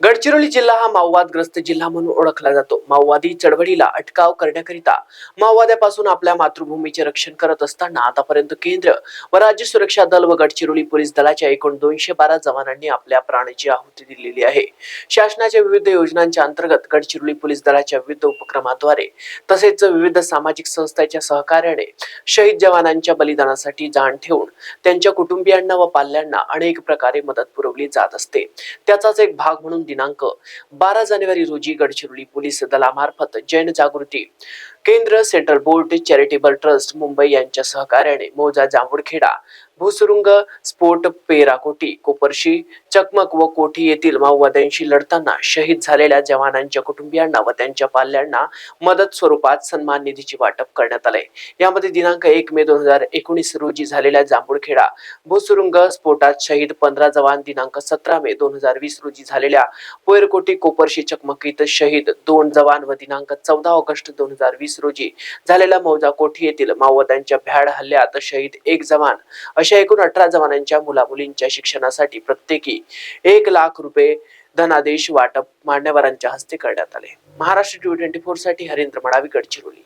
गडचिरोली जिल्हा हा माओवादग्रस्त जिल्हा म्हणून ओळखला जातो. माओवादी चळवळीला अटकाव करण्याकरिता माओवाद्यापासून आपल्या मातृभूमीचे रक्षण करत असताना आतापर्यंत केंद्र व राज्य सुरक्षा दल व गडचिरोली पोलीस दलाच्या एकूण दोनशे बारा जवानांनी आपल्या प्राणाची आहुती दिलेली आहे. शासनाच्या विविध योजनांच्या अंतर्गत गडचिरोली पोलीस दलाच्या विविध उपक्रमाद्वारे तसेच विविध सामाजिक संस्थांच्या सहकार्याने शहीद जवानांच्या बलिदानासाठी जाण ठेवून त्यांच्या कुटुंबियांना व पाल्यांना अनेक प्रकारे मदत पुरवली जात असते. त्याचाच एक भाग म्हणून दिनांक बारा जानेवारी रोजी Gadchiroli police दलामार्फत Jain Jagruti Kendra central board charitable trust Mumbai यांच्या सहकार्याने मोजा जांभूडखेडा भुसुरुंग स्फोट पेराकोटी कोपरशी चकमक व कोठी येथील माओवाद्यांशी लढताना शहीद झालेल्या जवानांच्या कुटुंबियांना व त्यांच्या पाल्यांना मदत स्वरूपात सन्मान निधीचे वाटप करण्यात आले. यामध्ये दिनांक एक मे दोन हजार एकोणीस रोजी झालेल्या जांभूळखेडा भुसुरुंग स्फोटात शहीद पंधरा जवान दिनांक सतरा मे दोन हजार वीस रोजी झालेल्या पोयरकोटी कोपरशी चकमकीत शहीद दोन जवान व दिनांक चौदा ऑगस्ट दोन हजार वीस रोजी झालेल्या मौजा कोठी येथील माओवाद्यांच्या भ्याड हल्ल्यात शहीद एक जवान अशा एकूण अठरा जवानांच्या मुलामुलींच्या शिक्षणासाठी प्रत्येकी एक लाख रुपये धनादेश वाटप मान्यवरांच्या हस्ते करण्यात आले. महाराष्ट्र टी ट्वेंटी फोरसाठी हरेंद्र मडावी गडचिरोली